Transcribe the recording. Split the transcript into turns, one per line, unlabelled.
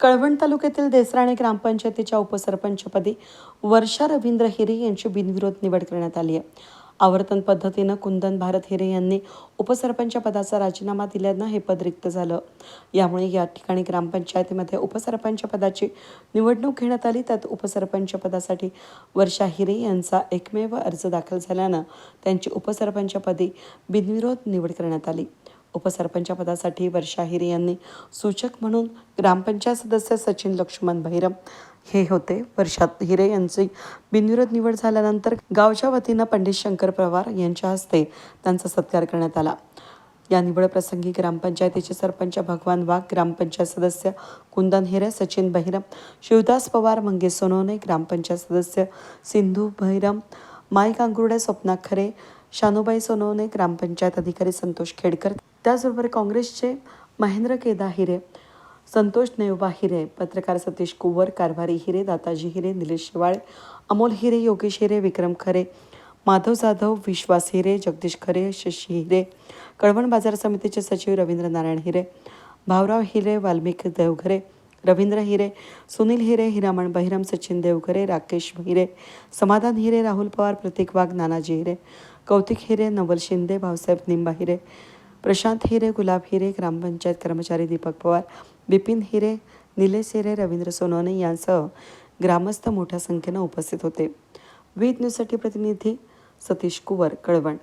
कळवण तालुक्यातील देसराणे ग्रामपंचायतीच्या उपसरपंचपदी वर्षा रवींद्र हिरे यांची बिनविरोध निवड करण्यात आली आहे. आवर्तन पद्धतीनं कुंदन भारत हिरे यांनी उपसरपंच पदाचा राजीनामा दिल्यानं हे पद रिक्त झालं. यामुळे या ठिकाणी ग्रामपंचायतीमध्ये उपसरपंच पदाची निवडणूक घेण्यात आली. त्यात उपसरपंच पदासाठी वर्षा हिरे यांचा एकमेव अर्ज दाखल झाल्यानं त्यांची उपसरपंचपदी बिनविरोध निवड करण्यात आली. उपसरपंच पदासाठी वर्षा हिरे यांनी सूचक म्हणून ग्रामपंचायत सदस्य सचिन लक्ष्मण भैरम हे होते. वर्षात हिरे यांची बिनविरोध निवड झाल्यानंतर गावच्या वतीनं पंडित शंकर पवार यांच्या हस्ते त्यांचा सत्कार करण्यात आला. या निवडप्रसंगी ग्रामपंचायतीचे सरपंच भगवान वाघ ग्रामपंचायत सदस्य कुंदन हिरे सचिन बहिरम शिवदास पवार मंगेश सोनवणे ग्रामपंचायत सदस्य सिंधू बहिरम माई कांगुर्डे स्वप्ना खरे शानुबाई सोनवणे ग्रामपंचायत अधिकारी संतोष खेडकर त्याचबरोबर काँग्रेसचे महेंद्र केदा हिरे संतोष नेवबा हिरे पत्रकार सतीश कुंवर कारभारी हिरे दाताजी हिरे निलेश शेवाळे अमोल हिरे योगेश हिरे विक्रम खरे माधव जाधव विश्वास हिरे जगदीश खरे शशी हिरे कळवण बाजार समितीचे सचिव रवींद्र नारायण हिरे भाऊराव हिरे वाल्मिक देवघरे रवींद्र हिरे सुनील हिरे हिरामण बहिरम सचिन देवघरे राकेश हिरे समाधान हिरे राहुल पवार प्रतीक वाघ नानाजी हिरे कौतिक हिरे नवल शिंदे भाऊसाहेब निंबा हिरे प्रशांत हिरे गुलाब हिरे ग्रामपंचायत कर्मचारी दीपक पवार बिपिन हिरे निलेश हिरे रवींद्र सोनवणे यांसह ग्रामस्थ मोठ्या संख्येनं उपस्थित होते. वीज न्यूजसाठी प्रतिनिधी सतीश कुवर कळवण.